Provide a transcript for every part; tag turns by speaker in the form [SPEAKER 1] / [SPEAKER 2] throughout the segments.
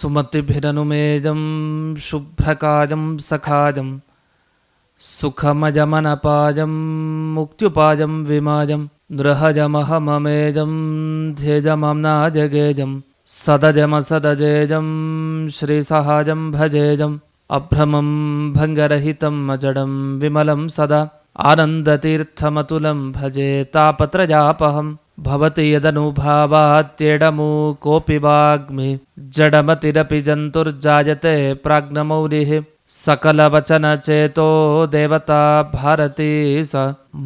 [SPEAKER 1] सुमतिभिरनुमेजं शुभ्रकाजं सखाजं, सुखमजमनपाजं, मुक्त्युपाजं विमाजं, नृहजमहममेजं ध्येजमम्नाजगेजं सदजमसदजेजं, श्रीसहाजं भजेजम् अभ्रमं भङ्गरहितम् अजडं विमलं सदा, आनन्दतीर्थमतुलं भजे तापत्रजापहम्। भवति यदनुभावात्येडमु कोऽपि वाग्मि। जडमतिरपि जन्तुर्जायते प्राज्ञमौलिः सकलवचनचेतो देवता भारती स।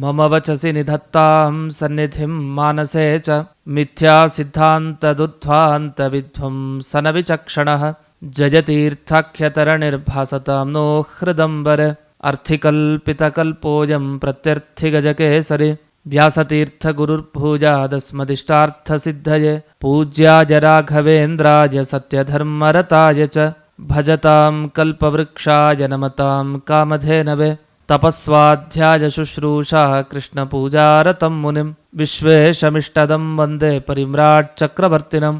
[SPEAKER 1] मम वचसि निधत्तां सन्निधिं मानसे च। मिथ्यासिद्धान्तदुध्वान्तविध्वंसनविचक्षणः जयतीर्थाख्यतरणिर्भासतां नो हृदम्बर। अर्थिकल्पितकल्पोऽयं प्रत्यर्थिगजकेसरि। व्यासतीर्थगुरुर्भूजादस्मदिष्टार्थसिद्धये पूज्याय राघवेन्द्राय सत्यधर्मरताय च भजतां कल्पवृक्षाय नमतां कामधेनवे तपस्वाध्याय शुश्रूषा कृष्णपूजारतं मुनिं विश्वेशमिष्टदं वन्दे परिम्राट् चक्रवर्तिनं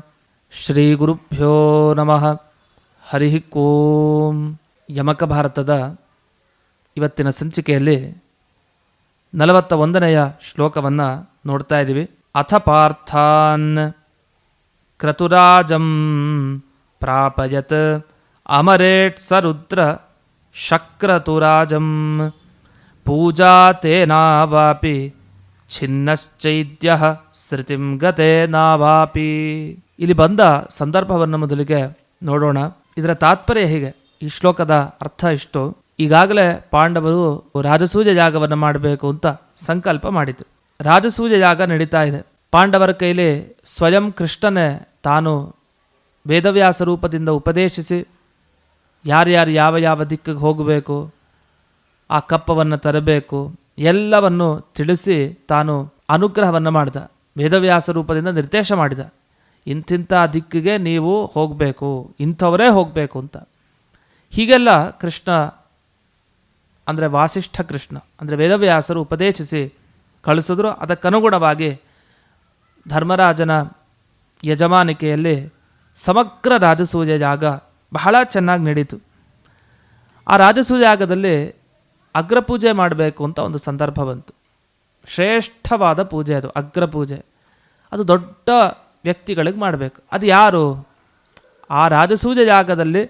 [SPEAKER 1] ಶ್ರೀಗುರುಭ್ಯೋ ನಮಃ ಹರಿ ಓಂ ಯಮಕ ಭಾರತದ ಇವತ್ತಿನ ಸಂಚಿಕೆಯಲ್ಲಿ ನಲವತ್ತ ಒಂದನೆಯ ಶ್ಲೋಕವನ್ನು ನೋಡ್ತಾ ಇದ್ದೀವಿ. ಅಥ ಪಾರ್ಥಾನ್ ಕ್ರತುರಾಜಂ ಪ್ರಾಪಯತ್ ಅಮರೇಟ್ ಸರುದ್ರ ಶಕ್ರತುರಾಜಂ ಪೂಜಾ ತೇನಾವಾಪಿ ಛಿನ್ನಶ್ಚೈದ್ಯ ಸೃತಿಂ ನಾವಾಪಿ. ಇಲ್ಲಿ ಬಂದ ಸಂದರ್ಭವನ್ನು ಮೊದಲಿಗೆ ನೋಡೋಣ. ಇದರ ತಾತ್ಪರ್ಯ ಹೀಗೆ? ಈ ಶ್ಲೋಕದ ಅರ್ಥ ಇಷ್ಟು. ಈಗಾಗಲೇ ಪಾಂಡವರು ರಾಜಸೂಜ ಯಾಗವನ್ನು ಮಾಡಬೇಕು ಅಂತ ಸಂಕಲ್ಪ ಮಾಡಿತು ರಾಜಸೂಜ ಯಾಗ ನಡೀತಾ ಇದೆ. ಪಾಂಡವರ ಕೈಲಿ ಸ್ವಯಂ ಕೃಷ್ಣನೇ ತಾನು ವೇದವ್ಯಾಸ ರೂಪದಿಂದ ಉಪದೇಶಿಸಿ ಯಾರ್ಯಾರು ಯಾವ ಯಾವ ದಿಕ್ಕಿಗೆ ಹೋಗಬೇಕು, ಆ ಕಪ್ಪವನ್ನು ತರಬೇಕು, ಎಲ್ಲವನ್ನು ತಿಳಿಸಿ ತಾನು ಅನುಗ್ರಹವನ್ನು ಮಾಡಿದ. ವೇದವ್ಯಾಸ ರೂಪದಿಂದ ನಿರ್ದೇಶ ಮಾಡಿದ. ಇಂತಿಂಥ ದಿಕ್ಕಿಗೆ ನೀವು ಹೋಗಬೇಕು, ಇಂಥವರೇ ಹೋಗಬೇಕು ಅಂತ. ಹೀಗೆಲ್ಲ ಕೃಷ್ಣ ಅಂದರೆ ವಾಸಿಷ್ಠ ಕೃಷ್ಣ, ಅಂದರೆ ವೇದವ್ಯಾಸರು ಉಪದೇಶಿಸಿ ಕಳಿಸಿದ್ರು. ಅದಕ್ಕನುಗುಣವಾಗಿ ಧರ್ಮರಾಜನ ಯಜಮಾನಿಕೆಯಲ್ಲಿ ಸಮಗ್ರ ರಾಜಸೂಯ ಜಾಗ ಬಹಳ ಚೆನ್ನಾಗಿ ನಡೀತು. ಆ ರಾಜಸೂಯ ಜಾಗದಲ್ಲಿ ಅಗ್ರಪೂಜೆ ಮಾಡಬೇಕು ಅಂತ ಒಂದು ಸಂದರ್ಭ ಬಂತು. ಶ್ರೇಷ್ಠವಾದ ಪೂಜೆ ಅದು, ಅಗ್ರಪೂಜೆ. ಅದು ದೊಡ್ಡ ವ್ಯಕ್ತಿಗಳಿಗೆ ಮಾಡಬೇಕು. ಅದು ಯಾರು? ಆ ರಾಜಸೂಯ ಜಾಗದಲ್ಲಿ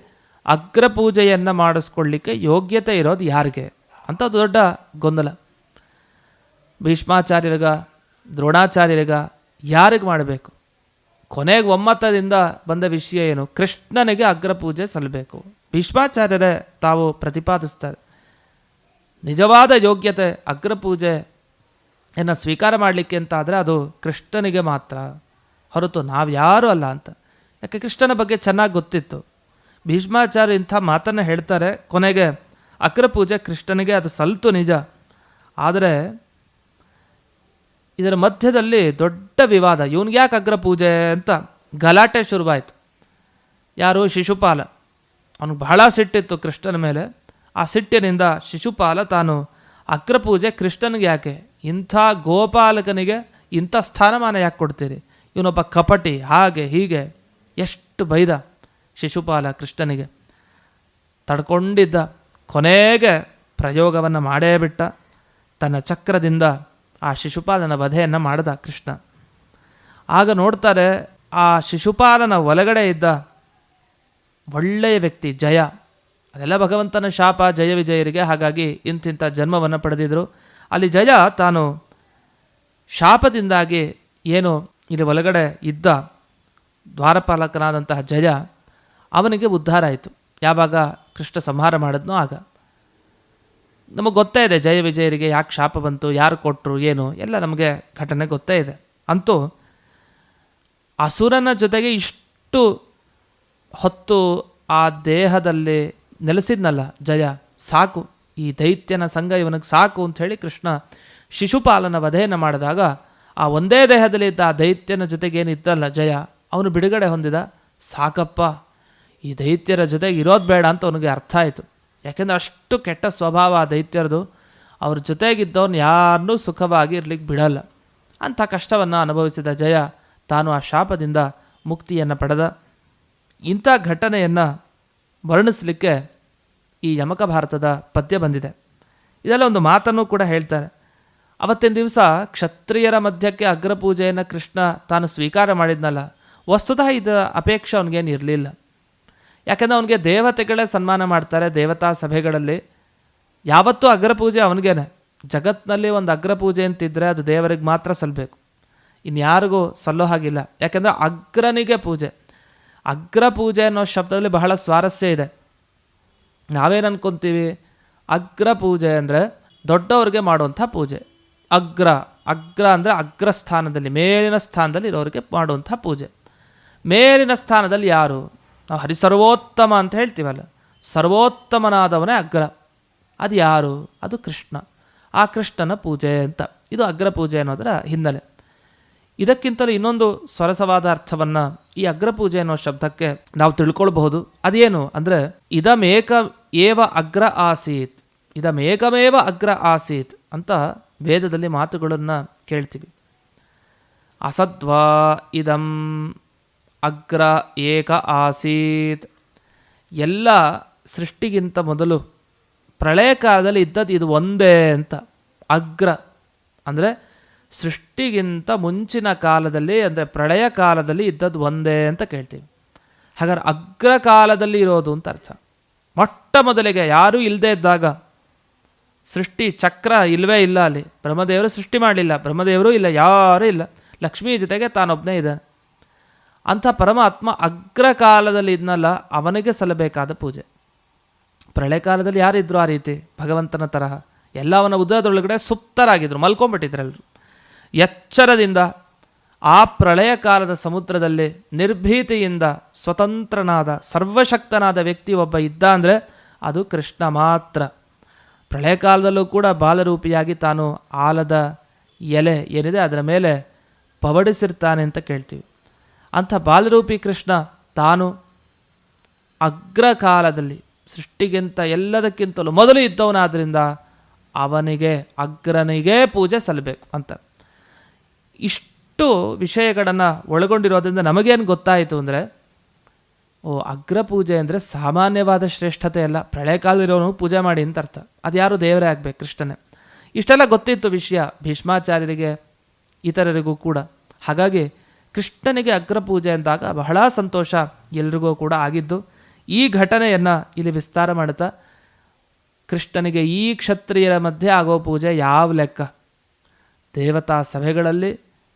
[SPEAKER 1] ಅಗ್ರ ಪೂಜೆಯನ್ನು ಮಾಡಿಸ್ಕೊಳ್ಳಿಕ್ಕೆ ಯೋಗ್ಯತೆ ಇರೋದು ಯಾರಿಗೆ? ಅಂತ ದೊಡ್ಡ ಗೊಂದಲ. ಭೀಷ್ಮಾಚಾರ್ಯರಿಗ, ದ್ರೋಣಾಚಾರ್ಯರಿಗ ಯಾರಿಗೆ ಮಾಡಬೇಕು? ಕೊನೆಗೆ ಒಮ್ಮತದಿಂದ ಬಂದ ವಿಷಯ ಏನು? ಕೃಷ್ಣನಿಗೆ ಅಗ್ರಪೂಜೆ ಸಲ್ಲಬೇಕು ಭೀಷ್ಮಾಚಾರ್ಯರೇ ತಾವು ಪ್ರತಿಪಾದಿಸ್ತಾರೆ. ನಿಜವಾದ ಯೋಗ್ಯತೆ ಅಗ್ರ ಪೂಜೆಯನ್ನು ಸ್ವೀಕಾರ ಮಾಡಲಿಕ್ಕೆ ಅಂತ ಆದರೆ ಅದು ಕೃಷ್ಣನಿಗೆ ಮಾತ್ರ. ಹೊರತು ನಾವು ಯಾರೂ ಅಲ್ಲ ಅಂತ. ಯಾಕೆ ಕೃಷ್ಣನ ಬಗ್ಗೆ ಚೆನ್ನಾಗಿ ಗೊತ್ತಿತ್ತು. ಭೀಷ್ಮಾಚಾರ್ಯ ಇಂಥ ಮಾತನ್ನು ಹೇಳ್ತಾರೆ, ಕೊನೆಗೆ ಅಕ್ರ ಪೂಜೆ ಕೃಷ್ಣನಿಗೆ ಅದು ಸಲ್ತು ನಿಜ. ಆದರೆ ಇದರ ಮಧ್ಯದಲ್ಲಿ ದೊಡ್ಡ ವಿವಾದ. ಇವನಿಗೆ ಯಾಕೆ ಅಗ್ರ ಪೂಜೆ ಅಂತ ಗಲಾಟೆ ಶುರುವಾಯಿತು. ಯಾರು? ಶಿಶುಪಾಲ. ಅವನು ಬಹಳ ಸಿಟ್ಟಿತ್ತು ಕೃಷ್ಣನ ಮೇಲೆ. ಆ ಸಿಟ್ಟಿನಿಂದ ಶಿಶುಪಾಲ ತಾನು ಅಗ್ರಪೂಜೆ ಕೃಷ್ಣನಿಗೆ ಯಾಕೆ? ಇಂಥ ಗೋಪಾಲಕನಿಗೆ ಇಂಥ ಸ್ಥಾನಮಾನ ಯಾಕೆ ಕೊಡ್ತೀರಿ? ಇವನೊಬ್ಬ ಕಪಟಿ, ಹಾಗೆ ಹೀಗೆ, ಎಷ್ಟು ಬೈದ. ಶಿಶುಪಾಲ ಕೃಷ್ಣನಿಗೆ ತಡ್ಕೊಂಡಿದ್ದ ಕೊನೆಗೆ ಪ್ರಯೋಗವನ್ನು ಮಾಡೇ ಬಿಟ್ಟ. ತನ್ನ ಚಕ್ರದಿಂದ ಆ ಶಿಶುಪಾಲನ ವಧೆಯನ್ನು ಮಾಡಿದ ಕೃಷ್ಣ. ಆಗ ನೋಡ್ತಾರೆ ಆ ಶಿಶುಪಾಲನ ಒಳಗಡೆ ಇದ್ದ ಒಳ್ಳೆಯ ವ್ಯಕ್ತಿ ಜಯ. ಅದೆಲ್ಲ ಭಗವಂತನ ಶಾಪ, ಜಯ ವಿಜಯರಿಗೆ. ಹಾಗಾಗಿ ಇಂತಿಂಥ ಜನ್ಮವನ್ನು ಪಡೆದಿದ್ದರು ಅಲ್ಲಿ ಜಯ ತಾನು ಶಾಪದಿಂದಾಗಿ ಏನು ಇಲ್ಲಿ ಒಳಗಡೆ ಇದ್ದ ದ್ವಾರಪಾಲಕನಾದಂತಹ ಜಯ ಅವನಿಗೆ ಉದ್ಧಾರ ಆಯಿತು. ಯಾವಾಗ ಕೃಷ್ಣ ಸಂಹಾರ ಮಾಡಿದ್ನೋ ಆಗ. ನಮಗೆ ಗೊತ್ತೇ ಇದೆ, ಜಯ ವಿಜಯರಿಗೆ ಯಾಕೆ ಶಾಪ ಬಂತು, ಯಾರು ಕೊಟ್ಟರು ಏನು, ಎಲ್ಲ ನಮಗೆ ಘಟನೆ ಗೊತ್ತೇ ಇದೆ. ಅಂತೂ ಅಸುರನ ಜೊತೆಗೆ ಇಷ್ಟು ಹೊತ್ತು ಆ ದೇಹದಲ್ಲಿ ನೆಲೆಸಿದ್ನಲ್ಲ ಜಯ, ಸಾಕು. ಈ ದೈತ್ಯನ ಸಂಘ ಇವನಿಗೆ ಸಾಕು ಅಂತ ಹೇಳಿ ಕೃಷ್ಣ ಶಿಶುಪಾಲನ ವಧೆಯನ್ನು ಮಾಡಿದಾಗ ಆ ಒಂದೇ ದೇಹದಲ್ಲಿ ಇದ್ದ ಆ ದೈತ್ಯನ ಜೊತೆಗೆ ಏನಿದ್ದಲ್ಲ ಜಯ, ಅವನು ಬಿಡುಗಡೆ ಹೊಂದಿದ, ಸಾಕಪ್ಪ ಈ ದೈತ್ಯರ ಜೊತೆಗೆ ಇರೋದು ಬೇಡ ಅಂತ ಅವನಿಗೆ ಅರ್ಥ ಆಯಿತು. ಯಾಕೆಂದರೆ ಅಷ್ಟು ಕೆಟ್ಟ ಸ್ವಭಾವ ಆ ದೈತ್ಯರದು. ಅವ್ರ ಜೊತೆಗಿದ್ದವನು ಯಾರನ್ನೂ ಸುಖವಾಗಿ ಇರ್ಲಿಕ್ಕೆ ಬಿಡಲ್ಲ. ಅಂಥ ಕಷ್ಟವನ್ನು ಅನುಭವಿಸಿದ ಜಯ ತಾನು ಆ ಶಾಪದಿಂದ ಮುಕ್ತಿಯನ್ನು ಪಡೆದ. ಇಂಥ ಘಟನೆಯನ್ನು ವರ್ಣಿಸಲಿಕ್ಕೆ ಈ ಯಮಕ ಭಾರತದ ಪದ್ಯ ಬಂದಿದೆ. ಇದೆಲ್ಲ ಒಂದು ಮಾತನ್ನು ಕೂಡ ಹೇಳ್ತಾರೆ. ಅವತ್ತಿನ ದಿವಸ ಕ್ಷತ್ರಿಯರ ಮಧ್ಯಕ್ಕೆ ಅಗ್ರಪೂಜೆಯನ್ನು ಕೃಷ್ಣ ತಾನು ಸ್ವೀಕಾರ ಮಾಡಿದ್ನಲ್ಲ. ವಸ್ತುತಃ ಇದರ ಅಪೇಕ್ಷೆ ಅವನಿಗೇನು ಇರಲಿಲ್ಲ. ಯಾಕೆಂದರೆ ಅವನಿಗೆ ದೇವತೆಗಳೇ ಸನ್ಮಾನ ಮಾಡ್ತಾರೆ ದೇವತಾ ಸಭೆಗಳಲ್ಲಿ. ಯಾವತ್ತೂ ಅಗ್ರಪೂಜೆ ಅವನಿಗೇನೆ. ಜಗತ್ತಿನಲ್ಲಿ ಒಂದು ಅಗ್ರಪೂಜೆ ಅಂತಿದ್ದರೆ ಅದು ದೇವರಿಗೆ ಮಾತ್ರ ಸಲ್ಲಬೇಕು ಇನ್ಯಾರಿಗೂ ಸಲ್ಲೋ ಹಾಗಿಲ್ಲ. ಯಾಕೆಂದರೆ ಅಗ್ರನಿಗೆ ಪೂಜೆ. ಅಗ್ರ ಪೂಜೆ ಅನ್ನೋ ಶಬ್ದದಲ್ಲಿ ಬಹಳ ಸ್ವಾರಸ್ಯ ಇದೆ. ನಾವೇನು ಅನ್ಕೊತೀವಿ? ಅಗ್ರ ಪೂಜೆ ಅಂದರೆ ದೊಡ್ಡವ್ರಿಗೆ ಮಾಡುವಂಥ ಪೂಜೆ. ಅಗ್ರ ಅಗ್ರ ಅಂದರೆ ಅಗ್ರಸ್ಥಾನದಲ್ಲಿ, ಮೇಲಿನ ಸ್ಥಾನದಲ್ಲಿ ಇರೋರಿಗೆ ಮಾಡುವಂಥ ಪೂಜೆ. ಮೇಲಿನ ಸ್ಥಾನದಲ್ಲಿ ಯಾರು? ನಾವು ಹರಿಸರ್ವೋತ್ತಮ ಅಂತ ಹೇಳ್ತೀವಲ್ಲ, ಸರ್ವೋತ್ತಮನಾದವನೇ ಅಗ್ರ. ಅದು ಯಾರು? ಅದು ಕೃಷ್ಣ. ಆ ಕೃಷ್ಣನ ಪೂಜೆ ಅಂತ. ಇದು ಅಗ್ರ ಪೂಜೆ ಅನ್ನೋದರ ಹಿನ್ನೆಲೆ. ಇದಕ್ಕಿಂತಲೂ ಇನ್ನೊಂದು ಸೊರಸವಾದ ಅರ್ಥವನ್ನು ಈ ಅಗ್ರ ಪೂಜೆ ಅನ್ನೋ ಶಬ್ದಕ್ಕೆ ನಾವು ತಿಳ್ಕೊಳ್ಬಹುದು. ಅದೇನು? ಅಂದರೆ, ಇದಮೇಕ ಏವ ಅಗ್ರ ಆಸೀತ್, ಇದಮೇಕಮೇವ ಅಗ್ರ ಆಸೀತ್ ಅಂತ ವೇದದಲ್ಲಿ ಮಾತುಗಳನ್ನು ಕೇಳ್ತೀವಿ. ಅಸದ್ವಾ ಇದಂ ಅಗ್ರ ಏಕ ಆಸೀತ್. ಎಲ್ಲ ಸೃಷ್ಟಿಗಿಂತ ಮೊದಲು ಪ್ರಳಯ ಕಾಲದಲ್ಲಿ ಇದ್ದದ್ದು ಇದು ಒಂದೇ ಅಂತ. ಅಗ್ರ ಅಂದರೆ ಸೃಷ್ಟಿಗಿಂತ ಮುಂಚಿನ ಕಾಲದಲ್ಲಿ ಅಂದರೆ ಪ್ರಳಯ ಕಾಲದಲ್ಲಿ ಇದ್ದದ್ದು ಒಂದೇ ಅಂತ ಕೇಳ್ತೀವಿ. ಹಾಗಾದ್ರೆ ಅಗ್ರ ಕಾಲದಲ್ಲಿ ಇರೋದು ಅಂತ ಅರ್ಥ. ಮೊಟ್ಟ ಮೊದಲಿಗೆ ಯಾರೂ ಇಲ್ಲದೆ ಇದ್ದಾಗ ಸೃಷ್ಟಿ ಚಕ್ರ ಇಲ್ಲವೇ ಇಲ್ಲ ಅಲ್ಲಿ. ಬ್ರಹ್ಮದೇವರು ಸೃಷ್ಟಿ ಮಾಡಲಿಲ್ಲ. ಬ್ರಹ್ಮದೇವರು ಇಲ್ಲ, ಯಾರೂ ಇಲ್ಲ. ಲಕ್ಷ್ಮೀ ಜೊತೆಗೆ ತಾನೊಬ್ಬನೇ ಇದ್ದಾನೆ. ಅಂಥ ಪರಮಾತ್ಮ ಅಗ್ರ ಕಾಲದಲ್ಲಿ ಇದ್ನಲ್ಲ, ಅವನಿಗೆ ಸಲ್ಲಬೇಕಾದ ಪೂಜೆ. ಪ್ರಳಯ ಕಾಲದಲ್ಲಿ ಯಾರಿದ್ರು ಆ ರೀತಿ, ಭಗವಂತನ ತರಹ. ಎಲ್ಲ ಅವನ ಉದರದೊಳಗಡೆ ಸುಪ್ತರಾಗಿದ್ದರು ಮಲ್ಕೊಂಡ್ಬಿಟ್ಟಿದ್ರೆಲ್ಲರು ಎಚ್ಚರದಿಂದ ಆ ಪ್ರಳಯ ಕಾಲದ ಸಮುದ್ರದಲ್ಲಿ ನಿರ್ಭೀತಿಯಿಂದ ಸ್ವತಂತ್ರನಾದ, ಸರ್ವಶಕ್ತನಾದ ವ್ಯಕ್ತಿ ಒಬ್ಬ ಇದ್ದ ಅಂದರೆ ಅದು ಕೃಷ್ಣ ಮಾತ್ರ. ಪ್ರಳಯ ಕಾಲದಲ್ಲೂ ಕೂಡ ಬಾಲರೂಪಿಯಾಗಿ ತಾನು ಆಲದ ಎಲೆ ಏನಿದೆ, ಅದರ ಮೇಲೆ ಪವಡಿಸಿರ್ತಾನೆ ಅಂತ ಕೇಳ್ತೀವಿ. ಅಂಥ ಬಾಲರೂಪಿ ಕೃಷ್ಣ ತಾನು ಅಗ್ರಕಾಲದಲ್ಲಿ ಸೃಷ್ಟಿಗಿಂತ ಎಲ್ಲದಕ್ಕಿಂತಲೂ ಮೊದಲು ಇದ್ದವನಾದ್ದರಿಂದ ಅವನಿಗೆ, ಅಗ್ರನಿಗೆ ಪೂಜೆ ಸಲ್ಲಬೇಕು ಅಂತ. ಇಷ್ಟು ವಿಷಯಗಳನ್ನು ಒಳಗೊಂಡಿರೋದ್ರಿಂದ ನಮಗೇನು ಗೊತ್ತಾಯಿತು ಅಂದರೆ, ಓ, ಅಗ್ರ ಪೂಜೆ ಅಂದರೆ ಸಾಮಾನ್ಯವಾದ ಶ್ರೇಷ್ಠತೆ ಅಲ್ಲ ಪ್ರಳಯ ಕಾಲದಲ್ಲಿರೋನು ಪೂಜೆ ಮಾಡಿ ಅಂತ ಅರ್ಥ. ಅದು ಯಾರು ದೇವರೇ ಆಗಬೇಕು ಕೃಷ್ಣನೇ. ಇಷ್ಟೆಲ್ಲ ಗೊತ್ತಿತ್ತು ವಿಷಯ ಭೀಷ್ಮಾಚಾರ್ಯರಿಗೆ, ಇತರರಿಗೂ ಕೂಡ. ಹಾಗಾಗಿ ಕೃಷ್ಣನಿಗೆ ಅಗ್ರಪೂಜೆ ಅಂದಾಗ ಬಹಳ ಸಂತೋಷ ಎಲ್ರಿಗೂ ಕೂಡ ಆಗಿದ್ದು ಈ ಘಟನೆಯನ್ನು ಇಲ್ಲಿ ವಿಸ್ತಾರ ಮಾಡುತ್ತಾ, ಕೃಷ್ಣನಿಗೆ ಈ ಕ್ಷತ್ರಿಯರ ಮಧ್ಯೆ ಆಗೋ ಪೂಜೆ ಯಾವ ಲೆಕ್ಕ? ದೇವತಾ ಸಭೆಗಳಲ್ಲಿ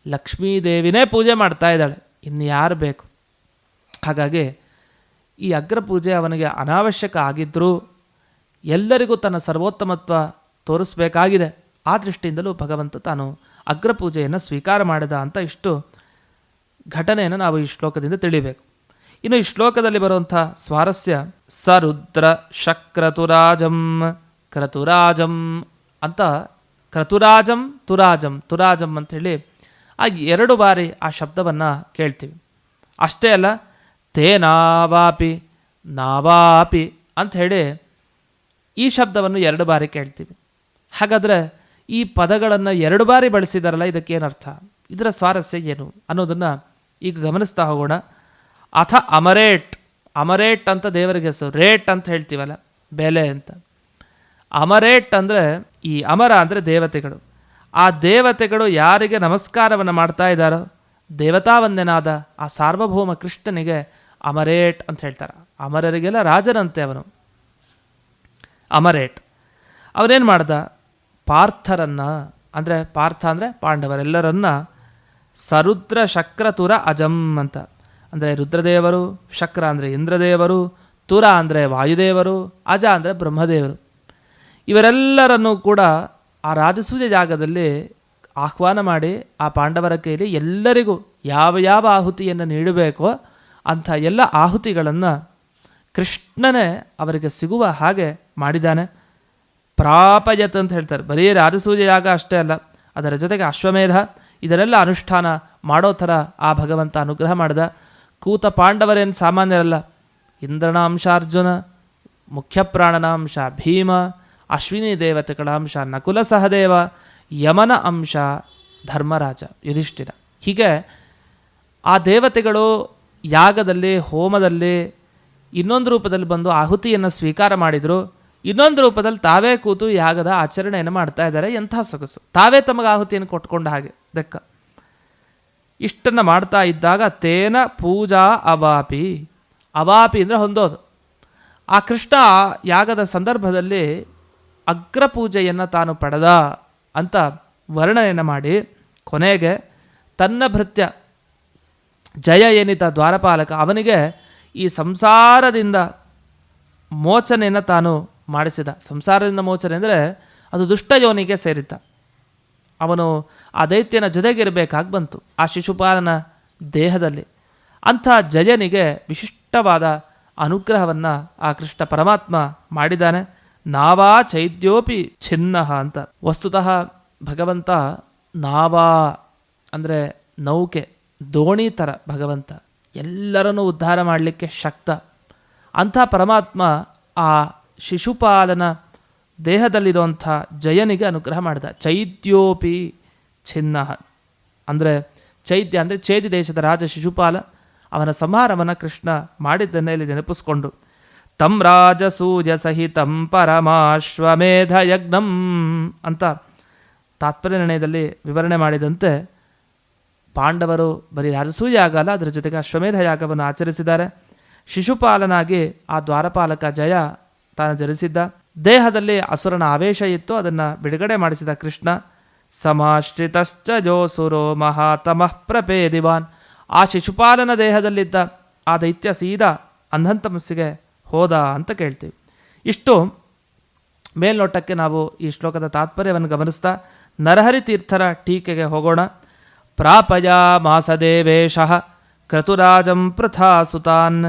[SPEAKER 1] ಲಕ್ಷ್ಮೀದೇವಿನೇ ಪೂಜೆ ಮಾಡ್ತಾ ಇದ್ದಾಳೆ, ಇನ್ನು ಯಾರು ಬೇಕು? ಹಾಗಾಗಿ ಈ ಅಗ್ರ ಪೂಜೆ ಅವನಿಗೆ ಅನಾವಶ್ಯಕ ಆಗಿದ್ದರೂ ಎಲ್ಲರಿಗೂ ತನ್ನ ಸರ್ವೋತ್ತಮತ್ವ ತೋರಿಸಬೇಕಾಗಿದೆ. ಆ ದೃಷ್ಟಿಯಿಂದಲೂ ಭಗವಂತ ತಾನು ಅಗ್ರಪೂಜೆಯನ್ನು ಸ್ವೀಕಾರ ಮಾಡಿದ ಅಂತ ಇಷ್ಟು ಘಟನೆಯನ್ನು ನಾವು ಈ ಶ್ಲೋಕದಿಂದ ತಿಳಿಬೇಕು. ಇನ್ನು ಈ ಶ್ಲೋಕದಲ್ಲಿ ಬರುವಂಥ ಸ್ವಾರಸ್ಯ, ಸರುದ್ರ ಶಕ್ರತುರಾಜಂ, ಕ್ರತುರಾಜಂ ಅಂತ ಕ್ರತುರಾಜಂ, ತುರಾಜಂ ತುರಾಜಂ ಅಂಥೇಳಿ ಆ ಎರಡು ಬಾರಿ ಆ ಶಬ್ದವನ್ನು ಕೇಳ್ತೀವಿ. ಅಷ್ಟೇ ಅಲ್ಲ ತೇ ನಾವಾಪಿ ನಾವಾಪಿ ಅಂಥೇಳಿ ಈ ಶಬ್ದವನ್ನು ಎರಡು ಬಾರಿ ಕೇಳ್ತೀವಿ. ಹಾಗಾದರೆ ಈ ಪದಗಳನ್ನು ಎರಡು ಬಾರಿ ಬಳಸಿದಾರಲ್ಲ ಇದಕ್ಕೇನರ್ಥ? ಇದರ ಸ್ವಾರಸ್ಯ ಏನು ಅನ್ನೋದನ್ನು ಈಗ ಗಮನಿಸ್ತಾ ಹೋಗೋಣ. ಅಥ ಅಮರೇಟ್ ಅಮರೇಟ್ ಅಂತ ದೇವರಿಗೆ ಹೆಸರು, ರೇಟ್ ಅಂತ ಹೇಳ್ತೀವಲ್ಲ, ಬೆಲೆ ಅಂತ. ಅಮರೇಟ್ ಅಂದರೆ ಈ ಅಮರ ಅಂದರೆ ದೇವತೆಗಳು. ಆ ದೇವತೆಗಳು ಯಾರಿಗೆ ನಮಸ್ಕಾರವನ್ನು ಮಾಡ್ತಾ ಇದ್ದಾರೋ ದೇವತಾವಂದನಾದ ಆ ಸಾರ್ವಭೌಮ ಕೃಷ್ಣನಿಗೆ ಅಮರೇಟ್ ಅಂತ ಹೇಳ್ತಾರೆ. ಅಮರರಿಗೆಲ್ಲ ರಾಜನಂತೆ ಅವನು. ಅಮರೇಟ್. ಅವನೇನು ಮಾಡ್ದ? ಪಾರ್ಥರನ್ನು, ಅಂದರೆ ಪಾರ್ಥ ಅಂದರೆ ಪಾಂಡವರೆಲ್ಲರನ್ನ ಸರುದ್ರ ಶಕ್ರತುರ ಅಜಂ ಅಂತ. ಅಂದರೆ ರುದ್ರದೇವರು, ಶಕ್ರ ಅಂದರೆ ಇಂದ್ರದೇವರು, ತುರ ಅಂದರೆ ವಾಯುದೇವರು, ಅಜ ಅಂದರೆ ಬ್ರಹ್ಮದೇವರು. ಇವರೆಲ್ಲರನ್ನೂ ಕೂಡ ಆ ರಾಜಸೂಯ ಜಾಗದಲ್ಲಿ ಆಹ್ವಾನ ಮಾಡಿ ಆ ಪಾಂಡವರ ಕೈಲಿ ಎಲ್ಲರಿಗೂ ಯಾವ ಯಾವ ಆಹುತಿಯನ್ನು ನೀಡಬೇಕೋ ಅಂಥ ಎಲ್ಲ ಆಹುತಿಗಳನ್ನು ಕೃಷ್ಣನೇ ಅವರಿಗೆ ಸಿಗುವ ಹಾಗೆ ಮಾಡಿದ್ದಾನೆ. ಪ್ರಾಪಯತ್ ಅಂತ ಹೇಳ್ತಾರೆ. ಬರೀ ರಾಜಸೂಯ ಯಾಗ ಅಷ್ಟೇ ಅಲ್ಲ, ಅದರ ಜೊತೆಗೆ ಅಶ್ವಮೇಧ ಇದನ್ನೆಲ್ಲ ಅನುಷ್ಠಾನ ಮಾಡೋ ಥರ ಆ ಭಗವಂತ ಅನುಗ್ರಹ ಮಾಡಿದ. ಕೂತ ಪಾಂಡವರೇನು ಸಾಮಾನ್ಯರಲ್ಲ? ಇಂದ್ರನ ಅಂಶ ಅರ್ಜುನ ಮುಖ್ಯ ಪ್ರಾಣನ ಅಂಶ ಭೀಮ, ಅಶ್ವಿನಿ ದೇವತೆಗಳ ಅಂಶ ನಕುಲ ಸಹದೇವ, ಯಮನ ಅಂಶ ಧರ್ಮರಾಜ ಯುಧಿಷ್ಠಿರ. ಹೀಗೆ ಆ ದೇವತೆಗಳು ಯಾಗದಲ್ಲಿ, ಹೋಮದಲ್ಲಿ ಇನ್ನೊಂದು ರೂಪದಲ್ಲಿ ಬಂದು ಆಹುತಿಯನ್ನು ಸ್ವೀಕಾರ ಮಾಡಿದರು. ಇನ್ನೊಂದು ರೂಪದಲ್ಲಿ ತಾವೇ ಕೂತು ಯಾಗದ ಆಚರಣೆಯನ್ನು ಮಾಡ್ತಾ ಇದ್ದಾರೆ ಎಂಥ ಸೊಗಸು. ತಾವೇ ತಮಗೆ ಆಹುತಿಯನ್ನು ಕೊಟ್ಕೊಂಡ ಹಾಗೆ, ಲೆಕ್ಕ. ಇಷ್ಟನ್ನು ಮಾಡ್ತಾ ಇದ್ದಾಗ ತೇನ ಪೂಜಾ ಅವಾಪಿ. ಅವಾಪಿ ಅಂದರೆ ಹೊಂದೋದು. ಆ ಕೃಷ್ಣ ಯಾಗದ ಸಂದರ್ಭದಲ್ಲಿ ಅಗ್ರ ಪೂಜೆಯನ್ನು ತಾನು ಪಡೆದ ಅಂತ ವರ್ಣನೆಯನ್ನು ಮಾಡಿ, ಕೊನೆಗೆ ತನ್ನ ಭೃತ್ಯ ಜಯ ಏನಿದ್ದ ದ್ವಾರಪಾಲಕ ಅವನಿಗೆ ಈ ಸಂಸಾರದಿಂದ ಮೋಚನೆಯನ್ನು ತಾನು ಮಾಡಿಸಿದ. ಸಂಸಾರದಿಂದ ಮೋಚನೆ ಅಂದರೆ ಅದು ದುಷ್ಟ ಯೋನಿಗೆ ಸೇರಿದ್ದ. ಅವನು ಆ ದೈತ್ಯನ ಜೊತೆಗಿರಬೇಕಾಗಿ ಬಂತು. ಆ ಶಿಶುಪಾಲನ ದೇಹದಲ್ಲಿ ಅಂಥ ಜಯನಿಗೆ ವಿಶಿಷ್ಟವಾದ ಅನುಗ್ರಹವನ್ನು ಆ ಕೃಷ್ಣ ಪರಮಾತ್ಮ ಮಾಡಿದ್ದಾನೆ. ನಾವಾ ಚೈದ್ಯೋಪಿ ಛಿನ್ನ ಅಂತ. ವಸ್ತುತಃ ಭಗವಂತ ನಾವಾ ಅಂದರೆ ನೌಕೆ, ದೋಣಿ ಥರ ಭಗವಂತ. ಎಲ್ಲರನ್ನೂ ಉದ್ಧಾರ ಮಾಡಲಿಕ್ಕೆ ಶಕ್ತ. ಅಂಥ ಪರಮಾತ್ಮ ಆ ಶಿಶುಪಾಲನ ದೇಹದಲ್ಲಿರುವಂಥ ಜಯನಿಗೆ ಅನುಗ್ರಹ ಮಾಡಿದ. ಚೈತ್ಯೋಪಿ ಛಿನ್ನ. ಅಂದರೆ ಚೈತ್ಯ ಅಂದರೆ ಚೇತಿ ದೇಶದ ರಾಜ ಶಿಶುಪಾಲ. ಅವನ ಸಂಹಾರವನ್ನು ಕೃಷ್ಣ ಮಾಡಿದ್ದನ್ನೇ ಇಲ್ಲಿ ನೆನಪಿಸ್ಕೊಂಡು, ತಂ ರಾಜಸೂಯ ಸಹಿತಂ ಪರಮಾಶ್ವಮೇಧ ಯಜ್ಞಂ ಅಂತ ತಾತ್ಪರ್ಯ ನಿರ್ಣಯದಲ್ಲಿ ವಿವರಣೆ ಮಾಡಿದಂತೆ ಪಾಂಡವರು ಬರೀ ರಾಜಸೂಯ ಆಗಲ್ಲ ಅದರ ಜೊತೆಗೆ ಅಶ್ವಮೇಧ ಯಾಗವನ್ನು ಆಚರಿಸಿದ್ದಾರೆ. ಶಿಶುಪಾಲನಾಗಿ ಆ ದ್ವಾರಪಾಲಕ ಜಯ ತಾನು ಜನಿಸಿದ್ದ ದೇಹದಲ್ಲಿ ಅಸುರನ ಆವೇಶ ಇತ್ತು. ಅದನ್ನು ಬಿಡುಗಡೆ ಮಾಡಿಸಿದ ಕೃಷ್ಣ ಸಮಾಶ್ರಿತಶ್ಚ ಜೋಸುರೋ ಮಹಾತಮಃ ಪ್ರಪೇದಿವಾನ್. ಆ ಶಿಶುಪಾಲನ ದೇಹದಲ್ಲಿದ್ದ ಆ ದೈತ್ಯ ಸೀದಾ ಅಂಧಂತಮಸ್ಸಿಗೆ ಹೋದ ಅಂತ ಕೇಳ್ತೀವಿ. ಇಷ್ಟು ಮೇಲ್ನೋಟಕ್ಕೆ ನಾವು ಈ ಶ್ಲೋಕದ ತಾತ್ಪರ್ಯವನ್ನು ಗಮನಿಸ್ತಾ, ನರಹರಿ ತೀರ್ಥರ ಟೀಕೆಗೆ ಹೋಗೋಣ. ಪ್ರಾಪಯ ಮಾಸದೇವೇಶ ಕ್ರತುರಾಜಂ ಪೃಥಾ ಸುತಾನ್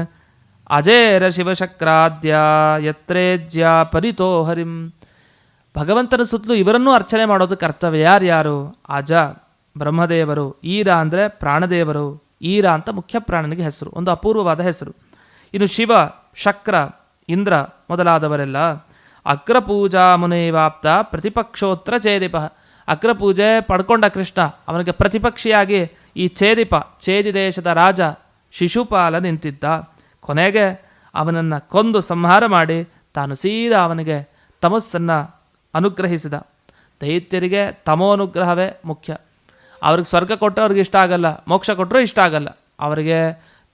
[SPEAKER 1] ಅಜೇರ ಶಿವಶಕ್ರಾದ್ಯ ಯತ್ರೇಜ್ಯ ಪರಿತೋ ಹರಿಂ. ಭಗವಂತನ ಸುತ್ತಲೂ ಇವರನ್ನೂ ಅರ್ಚನೆ ಮಾಡೋದು ಕರ್ತವ್ಯ. ಯಾರ್ಯಾರು? ಅಜ, ಬ್ರಹ್ಮದೇವರು, ಈರ ಅಂದರೆ ಪ್ರಾಣದೇವರು. ಈರ ಅಂತ ಮುಖ್ಯ ಪ್ರಾಣನಿಗೆ ಹೆಸರು, ಒಂದು ಅಪೂರ್ವವಾದ ಹೆಸರು. ಇನ್ನು ಶಿವ, ಶಕ್ರ, ಇಂದ್ರ ಮೊದಲಾದವರೆಲ್ಲ ಅಗ್ರಪೂಜಾ ಮುನೇವಾಪ್ತ ಪ್ರತಿಪಕ್ಷೋತ್ರ ಚೇದಿಪ ಅಗ್ರಪೂಜೆ ಪಡ್ಕೊಂಡ ಕೃಷ್ಣ, ಅವನಿಗೆ ಪ್ರತಿಪಕ್ಷಿಯಾಗಿ ಈ ಛೇದಿಪ, ಛೇದಿ ದೇಶದ ರಾಜ ಶಿಶುಪಾಲ ನಿಂತಿದ್ದ. ಕೊನೆಗೆ ಅವನನ್ನು ಕೊಂದು ಸಂಹಾರ ಮಾಡಿ ತಾನು ಸೀದಾ ಅವನಿಗೆ ತಮಸ್ಸನ್ನು ಅನುಗ್ರಹಿಸಿದ. ದೈತ್ಯರಿಗೆ ತಮೋ ಅನುಗ್ರಹವೇ ಮುಖ್ಯ. ಅವ್ರಿಗೆ ಸ್ವರ್ಗ ಕೊಟ್ಟರೆ ಅವ್ರಿಗೆ ಇಷ್ಟ ಆಗಲ್ಲ, ಮೋಕ್ಷ ಕೊಟ್ಟರೂ ಇಷ್ಟ ಆಗಲ್ಲ. ಅವರಿಗೆ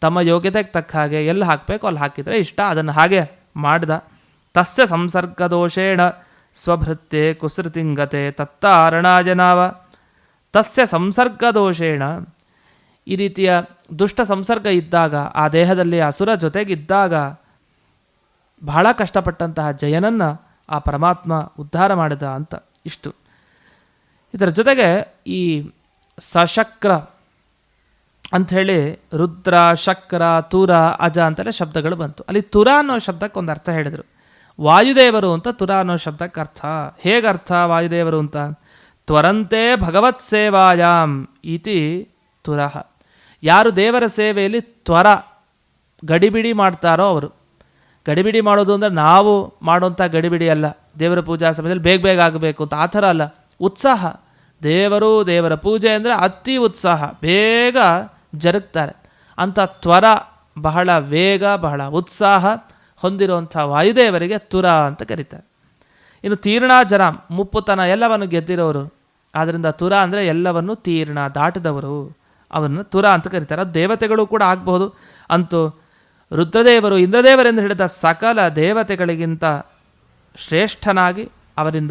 [SPEAKER 1] ತಮ್ಮ ಯೋಗ್ಯತೆಗೆ ತಕ್ಕ ಹಾಗೆ ಎಲ್ಲಿ ಹಾಕಬೇಕು ಅಲ್ಲಿ ಹಾಕಿದರೆ ಇಷ್ಟ. ಅದನ್ನು ಹಾಗೆ ಮಾಡಿದ. ತಸ್ಯ ಸಂಸರ್ಗದೋಷೇಣ ಸ್ವಭೃತ್ಯೆ ಕುಸೃತಿಂಗತೆ ತತ್ತಾರಣಾಜನಾವ ತಸ್ಯ ಸಂಸರ್ಗದೋಷೇಣ ಈ ರೀತಿಯ ದುಷ್ಟ ಸಂಸರ್ಗ ಇದ್ದಾಗ, ಆ ದೇಹದಲ್ಲಿ ಅಸುರ ಜೊತೆಗಿದ್ದಾಗ ಬಹಳ ಕಷ್ಟಪಟ್ಟಂತಹ ಜಯನನ್ನು ಆ ಪರಮಾತ್ಮ ಉದ್ಧಾರ ಮಾಡಿದ ಅಂತ ಇಷ್ಟು. ಇದರ ಜೊತೆಗೆ ಈ ಸಶಕ್ರ ಅಂಥೇಳಿ ರುದ್ರ, ಶಕ್ರ, ತುರ, ಅಜ ಅಂತೆಲ್ಲ ಶಬ್ದಗಳು ಬಂತು. ಅಲ್ಲಿ ತುರ ಅನ್ನೋ ಶಬ್ದಕ್ಕೆ ಒಂದು ಅರ್ಥ ಹೇಳಿದರು. ವಾಯುದೇವರು ಅಂತ ತುರ ಅನ್ನೋ ಶಬ್ದಕ್ಕೆ ಅರ್ಥ. ಹೇಗೆ ಅರ್ಥ ವಾಯುದೇವರು ಅಂತ? ತ್ವರಂತೆ ಭಗವತ್ ಸೇವಾಯಾಮ್ ಇತಿ ತುರಹ ಯಾರು ದೇವರ ಸೇವೆಯಲ್ಲಿ ತ್ವರ ಗಡಿಬಿಡಿ ಮಾಡ್ತಾರೋ ಅವರು. ಗಡಿಬಿಡಿ ಮಾಡೋದು ಅಂದರೆ ನಾವು ಮಾಡುವಂಥ ಗಡಿಬಿಡಿ ಅಲ್ಲ. ದೇವರ ಪೂಜಾ ಸಮಯದಲ್ಲಿ ಬೇಗ ಬೇಗ ಆಗಬೇಕು ಅಂತ ಆ ಥರ ಅಲ್ಲ. ಉತ್ಸಾಹ. ದೇವರು ದೇವರ ಪೂಜೆ ಅಂದರೆ ಅತಿ ಉತ್ಸಾಹ. ಬೇಗ ಜರುಗ್ತಾರೆ. ಅಂಥ ತ್ವರ ಬಹಳ ವೇಗ, ಬಹಳ ಉತ್ಸಾಹ ಹೊಂದಿರುವಂಥ ವಾಯುದೇವರಿಗೆ ತುರ ಅಂತ ಕರೀತಾರೆ. ಇನ್ನು ತೀರ್ಣ ಜರಾಮ್, ಮುಪ್ಪುತನ ಎಲ್ಲವನ್ನು ಗೆದ್ದಿರೋರು. ಆದ್ದರಿಂದ ತುರ ಅಂದರೆ ಎಲ್ಲವನ್ನು ತೀರ್ಣ ದಾಟಿದವರು. ಅವರನ್ನು ತುರ ಅಂತ ಕರೀತಾರೆ. ದೇವತೆಗಳು ಕೂಡ ಆಗಬಹುದು. ಅಂತೂ ರುದ್ರದೇವರು ಇಂದ್ರದೇವರೆಂದು ಹೇಳಿದ ಸಕಲ ದೇವತೆಗಳಿಗಿಂತ ಶ್ರೇಷ್ಠನಾಗಿ ಅವರಿಂದ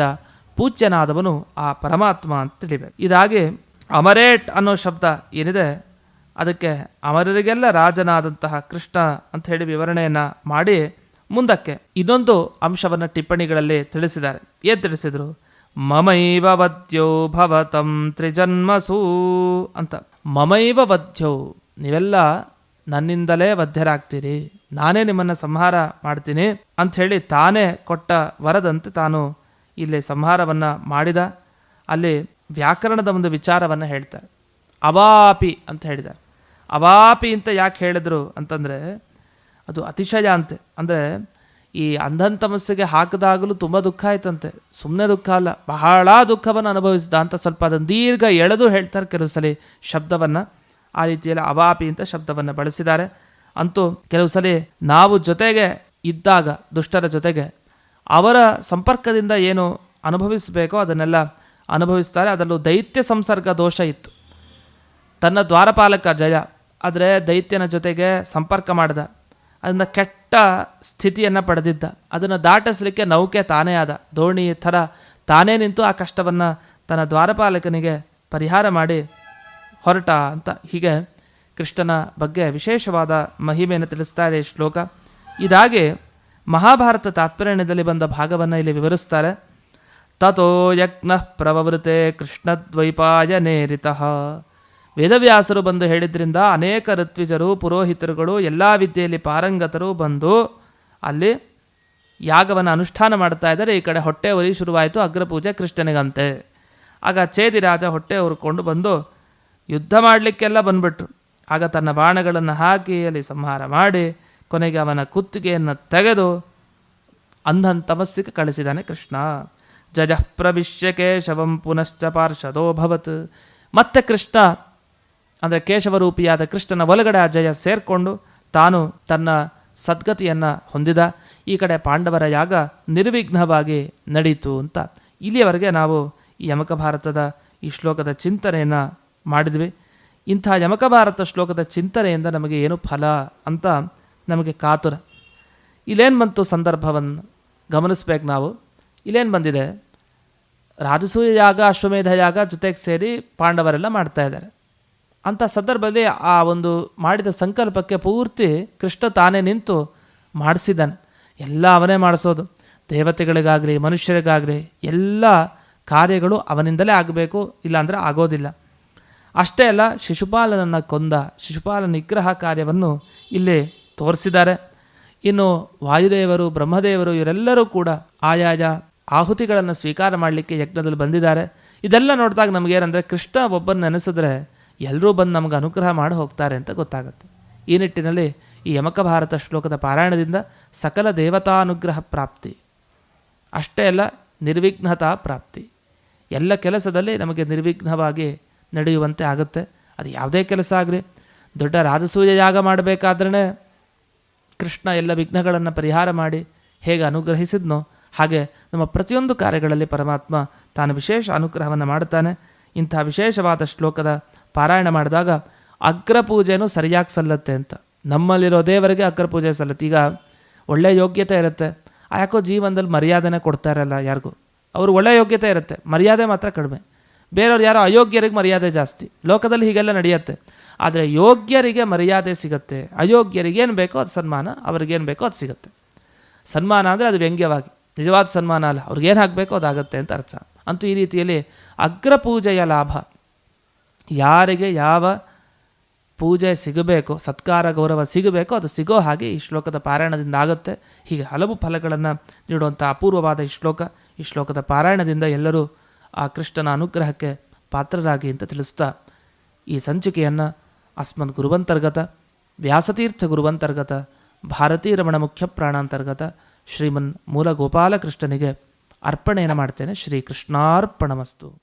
[SPEAKER 1] ಪೂಜ್ಯನಾದವನು ಆ ಪರಮಾತ್ಮ ಅಂತ ತಿಳಿಬೇಕು. ಇದಾಗಿ ಅಮರೇಟ್ ಅನ್ನೋ ಶಬ್ದ ಏನಿದೆ? ಅದಕ್ಕೆ ಅಮರರಿಗೆಲ್ಲ ರಾಜನಾದಂತಹ ಕೃಷ್ಣ ಅಂತ ಹೇಳಿ ವಿವರಣೆಯನ್ನು ಮಾಡಿ ಮುಂದಕ್ಕೆ ಇನ್ನೊಂದು ಅಂಶವನ್ನು ಟಿಪ್ಪಣಿಗಳಲ್ಲಿ ತಿಳಿಸಿದ್ದಾರೆ. ಏನು ತಿಳಿಸಿದರು? ಮಮೈವ ವದ್ಯೋ ಭವತಂ ತ್ರಿಜನ್ಮಸೂ ಅಂತ. ಮಮೈವ ವಧ್ಯವು ನೀವೆಲ್ಲ ನನ್ನಿಂದಲೇ ವಧ್ಯರಾಗ್ತೀರಿ. ನಾನೇ ನಿಮ್ಮನ್ನು ಸಂಹಾರ ಮಾಡ್ತೀನಿ ಅಂಥೇಳಿ ತಾನೇ ಕೊಟ್ಟ ವರದಂತೆ ತಾನು ಇಲ್ಲಿ ಸಂಹಾರವನ್ನು ಮಾಡಿದ. ಅಲ್ಲಿ ವ್ಯಾಕರಣದ ಒಂದು ವಿಚಾರವನ್ನು ಹೇಳ್ತಾರೆ. ಅವಾಪಿ ಅಂತ ಹೇಳಿದ್ದಾರೆ. ಅವಾಪಿ ಅಂತ ಯಾಕೆ ಹೇಳಿದರು ಅಂತಂದರೆ ಅದು ಅತಿಶಯ ಅಂತೆ. ಅಂದರೆ ಈ ಅಂಧನ್ ತಮಸ್ಸಿಗೆ ಹಾಕಿದಾಗಲೂ ತುಂಬ ದುಃಖ ಆಯ್ತಂತೆ. ಸುಮ್ಮನೆ ದುಃಖ ಅಲ್ಲ, ಬಹಳ ದುಃಖವನ್ನು ಅನುಭವಿಸಿದ ಅಂತ ಸ್ವಲ್ಪ ಅದನ್ನು ದೀರ್ಘ ಎಳೆದು ಹೇಳ್ತಾರೆ ಕೆಲವು ಸಲ ಶಬ್ದವನ್ನು. ಆ ರೀತಿಯಲ್ಲಿ ಅವಾಪಿ ಅಂತ ಶಬ್ದವನ್ನು ಬಳಸಿದ್ದಾರೆ. ಅಂತೂ ಕೆಲವು ಸಲ ನಾವು ಜೊತೆಗೆ ಇದ್ದಾಗ, ದುಷ್ಟರ ಜೊತೆಗೆ ಅವರ ಸಂಪರ್ಕದಿಂದ ಏನು ಅನುಭವಿಸಬೇಕೋ ಅದನ್ನೆಲ್ಲ ಅನುಭವಿಸ್ತಾರೆ. ಅದರಲ್ಲೂ ದೈತ್ಯ ಸಂಸರ್ಗ ದೋಷ ಇತ್ತು. ತನ್ನ ದ್ವಾರಪಾಲಕ ಜಯ, ಆದರೆ ದೈತ್ಯನ ಜೊತೆಗೆ ಸಂಪರ್ಕ ಮಾಡಿದ. ಅದರಿಂದ ಕೆಟ್ಟ ಸ್ಥಿತಿಯನ್ನು ಪಡೆದಿದ್ದ. ಅದನ್ನು ದಾಟಿಸಲಿಕ್ಕೆ ನೌಕೆ ತಾನೇ ಆದ. ದೋಣಿ ಥರ ತಾನೇ ನಿಂತು ಆ ಕಷ್ಟವನ್ನು ತನ್ನ ದ್ವಾರಪಾಲಕನಿಗೆ ಪರಿಹಾರ ಮಾಡಿ ಹೊರಟ ಅಂತ. ಹೀಗೆ ಕೃಷ್ಣನ ಬಗ್ಗೆ ವಿಶೇಷವಾದ ಮಹಿಮೆಯನ್ನು ತಿಳಿಸ್ತಾ ಇದೆ ಶ್ಲೋಕ. ಇದಾಗಿ ಮಹಾಭಾರತ ತಾತ್ಪರ್ಯದಲ್ಲಿ ಬಂದ ಭಾಗವನ್ನು ಇಲ್ಲಿ ವಿವರಿಸ್ತಾರೆ. ತಥೋ ಯಜ್ಞ ಕೃಷ್ಣದ್ವೈಪಾಯ ಕೃಷ್ಣದ್ವೈಪಾಯನೇರಿತಃ ವೇದವ್ಯಾಸರು ಬಂದು ಹೇಳಿದ್ರಿಂದ ಅನೇಕ ಋತ್ವಿಜರು, ಪುರೋಹಿತರುಗಳು, ಎಲ್ಲ ವಿದ್ಯೆಯಲ್ಲಿ ಪಾರಂಗತರು ಬಂದು ಅಲ್ಲಿ ಯಾಗವನ್ನು ಅನುಷ್ಠಾನ ಮಾಡ್ತಾ ಇದ್ದಾರೆ. ಈ ಕಡೆ ಹೊಟ್ಟೆ ಉರಿ ಶುರುವಾಯಿತು, ಅಗ್ರಪೂಜೆ ಕೃಷ್ಣನಿಗಂತೆ. ಆಗ ಚೇದಿ ರಾಜ ಹೊಟ್ಟೆ ಹುರ್ಕೊಂಡು ಬಂದು ಯುದ್ಧ ಮಾಡಲಿಕ್ಕೆಲ್ಲ ಬಂದ್ಬಿಟ್ರು. ಆಗ ತನ್ನ ಬಾಣಗಳನ್ನು ಹಾಕಿ ಅಲ್ಲಿ ಸಂಹಾರ ಮಾಡಿ ಕೊನೆಗೆ ಅವನ ಕುತ್ತಿಗೆಯನ್ನು ತೆಗೆದು ಅಂಧನ್ ತಮಸ್ಸಿಗೆ ಕಳಿಸಿದಾನೆ ಕೃಷ್ಣ. ಜಜಃ ಪ್ರವಿಶ್ಯ ಕೇಶವಂ ಪುನಶ್ಚ ಪಾರ್ಷದೋಭವತ್ ಮತ್ತೆ ಕೃಷ್ಣ ಅಂದರೆ ಕೇಶವರೂಪಿಯಾದ ಕೃಷ್ಣನ ಒಳಗಡೆ ಜಯ ಸೇರಿಕೊಂಡು ತಾನು ತನ್ನ ಸದ್ಗತಿಯನ್ನು ಹೊಂದಿದ. ಈ ಕಡೆ ಪಾಂಡವರ ಯಾಗ ನಿರ್ವಿಘ್ನವಾಗಿ ನಡೀತು ಅಂತ. ಇಲ್ಲಿಯವರೆಗೆ ನಾವು ಈ ಯಮಕ ಭಾರತದ ಈ ಶ್ಲೋಕದ ಚಿಂತನೆಯನ್ನು ಮಾಡಿದ್ವಿ. ಇಂಥ ಯಮಕ ಭಾರತ ಶ್ಲೋಕದ ಚಿಂತನೆಯಿಂದ ನಮಗೆ ಏನು ಫಲ ಅಂತ ನಮಗೆ ಕಾತುರ. ಇಲ್ಲೇನು ಬಂತು ಸಂದರ್ಭವನ್ನು ಗಮನಿಸ್ಬೇಕು ನಾವು. ಇಲ್ಲೇನು ಬಂದಿದೆ? ರಾಜಸೂಯ ಯಾಗ, ಅಶ್ವಮೇಧ ಯಾಗ ಜೊತೆಗೆ ಸೇರಿ ಪಾಂಡವರೆಲ್ಲ ಮಾಡ್ತಾ ಇದ್ದಾರೆ. ಅಂಥ ಸಂದರ್ಭದಲ್ಲಿ ಆ ಒಂದು ಮಾಡಿದ ಸಂಕಲ್ಪಕ್ಕೆ ಪೂರ್ತಿ ಕೃಷ್ಣ ತಾನೇ ನಿಂತು ಮಾಡಿಸಿದ್ದಾನೆ. ಎಲ್ಲ ಅವನೇ ಮಾಡಿಸೋದು. ದೇವತೆಗಳಿಗಾಗಲಿ, ಮನುಷ್ಯರಿಗಾಗಲಿ ಎಲ್ಲ ಕಾರ್ಯಗಳು ಅವನಿಂದಲೇ ಆಗಬೇಕು, ಇಲ್ಲಾಂದರೆ ಆಗೋದಿಲ್ಲ. ಅಷ್ಟೇ ಅಲ್ಲ, ಶಿಶುಪಾಲನನ್ನು ಕೊಂದ, ಶಿಶುಪಾಲ ನಿಗ್ರಹ ಕಾರ್ಯವನ್ನು ಇಲ್ಲಿ ತೋರಿಸಿದ್ದಾರೆ. ಇನ್ನು ವಾಯುದೇವರು, ಬ್ರಹ್ಮದೇವರು ಇವರೆಲ್ಲರೂ ಕೂಡ ಆಯಾಯ ಆಹುತಿಗಳನ್ನು ಸ್ವೀಕಾರ ಮಾಡಲಿಕ್ಕೆ ಯಜ್ಞದಲ್ಲಿ ಬಂದಿದ್ದಾರೆ. ಇದೆಲ್ಲ ನೋಡಿದಾಗ ನಮಗೇನಂದರೆ ಕೃಷ್ಣ ಒಬ್ಬನ ನೆನೆಸಿದ್ರೆ ಎಲ್ಲರೂ ಬಂದು ನಮಗೆ ಅನುಗ್ರಹ ಮಾಡಿ ಹೋಗ್ತಾರೆ ಅಂತ ಗೊತ್ತಾಗುತ್ತೆ. ಈ ನಿಟ್ಟಿನಲ್ಲಿ ಈ ಯಮಕ ಭಾರತ ಶ್ಲೋಕದ ಪಾರಾಯಣದಿಂದ ಸಕಲ ದೇವತಾನುಗ್ರಹ ಪ್ರಾಪ್ತಿ. ಅಷ್ಟೇ ಅಲ್ಲ, ನಿರ್ವಿಘ್ನತಾ ಪ್ರಾಪ್ತಿ. ಎಲ್ಲ ಕೆಲಸದಲ್ಲಿ ನಮಗೆ ನಿರ್ವಿಘ್ನವಾಗಿ ನಡೆಯುವಂತೆ ಆಗುತ್ತೆ. ಅದು ಯಾವುದೇ ಕೆಲಸ ಆಗಲಿ, ದೊಡ್ಡ ರಾಜಸೂಯ ಯಾಗ ಮಾಡಬೇಕಾದ್ರೆ ಕೃಷ್ಣ ಎಲ್ಲ ವಿಘ್ನಗಳನ್ನು ಪರಿಹಾರ ಮಾಡಿ ಹೇಗೆ ಅನುಗ್ರಹಿಸಿದ್ನೋ ಹಾಗೆ ನಮ್ಮ ಪ್ರತಿಯೊಂದು ಕಾರ್ಯಗಳಲ್ಲಿ ಪರಮಾತ್ಮ ತಾನು ವಿಶೇಷ ಅನುಗ್ರಹವನ್ನು ಮಾಡುತ್ತಾನೆ. ಇಂಥ ವಿಶೇಷವಾದ ಶ್ಲೋಕದ ಪಾರಾಯಣ ಮಾಡಿದಾಗ ಅಗ್ರಪೂಜೆನೂ ಸರಿಯಾಗಿ ಸಲ್ಲತ್ತೆ ಅಂತ. ನಮ್ಮಲ್ಲಿರೋ ದೇವರಿಗೆ ಅಗ್ರಪೂಜೆ ಸಲ್ಲತ್ತೆ. ಈಗ ಒಳ್ಳೆ ಯೋಗ್ಯತೆ ಇರುತ್ತೆ. ಯಾಕೋ ಜೀವನದಲ್ಲಿ ಮರ್ಯಾದೆನೇ ಕೊಡ್ತಾ ಇರಲ್ಲ ಯಾರಿಗೂ. ಅವರು ಒಳ್ಳೆ ಯೋಗ್ಯತೆ ಇರುತ್ತೆ. ಮರ್ಯಾದೆ ಮಾತ್ರ ಕಡಿಮೆ. ಬೇರೆಯವ್ರು ಯಾರೋ ಅಯೋಗ್ಯರಿಗೆ ಮರ್ಯಾದೆ ಜಾಸ್ತಿ. ಲೋಕದಲ್ಲಿ ಹೀಗೆಲ್ಲ ನಡೆಯುತ್ತೆ. ಆದರೆ ಯೋಗ್ಯರಿಗೆ ಮರ್ಯಾದೆ ಸಿಗುತ್ತೆ. ಅಯೋಗ್ಯರಿಗೆ ಏನು ಬೇಕೋ ಅದು ಸನ್ಮಾನ ಅವ್ರಿಗೇನು ಬೇಕೋ ಅದು ಸಿಗುತ್ತೆ. ಸನ್ಮಾನ ಅಂದರೆ ಅದು ವ್ಯಂಗ್ಯವಾಗಿ. ನಿಜವಾದ ಸನ್ಮಾನ ಅಲ್ಲ. ಅವ್ರಿಗೇನು ಆಗಬೇಕೋ ಅದಾಗುತ್ತೆ ಅಂತ ಅರ್ಥ. ಅಂತೂ ಈ ರೀತಿಯಲ್ಲಿ ಅಗ್ರಪೂಜೆಯ ಲಾಭ ಯಾರಿಗೆ ಯಾವ ಪೂಜೆ ಸಿಗಬೇಕು, ಸತ್ಕಾರ, ಗೌರವ ಸಿಗಬೇಕೋ, ಅದು ಸಿಗೋ ಹಾಗೆ ಈ ಶ್ಲೋಕದ ಪಾರಾಯಣದಿಂದ ಆಗುತ್ತೆ. ಹೀಗೆ ಹಲವು ಫಲಗಳನ್ನು ನೀಡುವಂಥ ಅಪೂರ್ವವಾದ ಈ ಶ್ಲೋಕ, ಈ ಶ್ಲೋಕದ ಪಾರಾಯಣದಿಂದ ಎಲ್ಲರೂ ಆ ಕೃಷ್ಣನ ಅನುಗ್ರಹಕ್ಕೆ ಪಾತ್ರರಾಗಿ ಅಂತ ತಿಳಿಸ್ತಾ ಈ ಸಂಚಿಕೆಯನ್ನು ಅಸ್ಮದ್ ಗುರುವಂತರ್ಗತ, ವ್ಯಾಸತೀರ್ಥ ಗುರುವಂತರ್ಗತ ಭಾರತೀ ರಮಣ ಮುಖ್ಯ ಪ್ರಾಣಾಂತರ್ಗತ ಶ್ರೀಮನ್ ಮೂಲ ಗೋಪಾಲಕೃಷ್ಣನಿಗೆ ಅರ್ಪಣೆಯನ್ನು ಮಾಡ್ತೇನೆ. ಶ್ರೀ ಕೃಷ್ಣಾರ್ಪಣಮಸ್ತು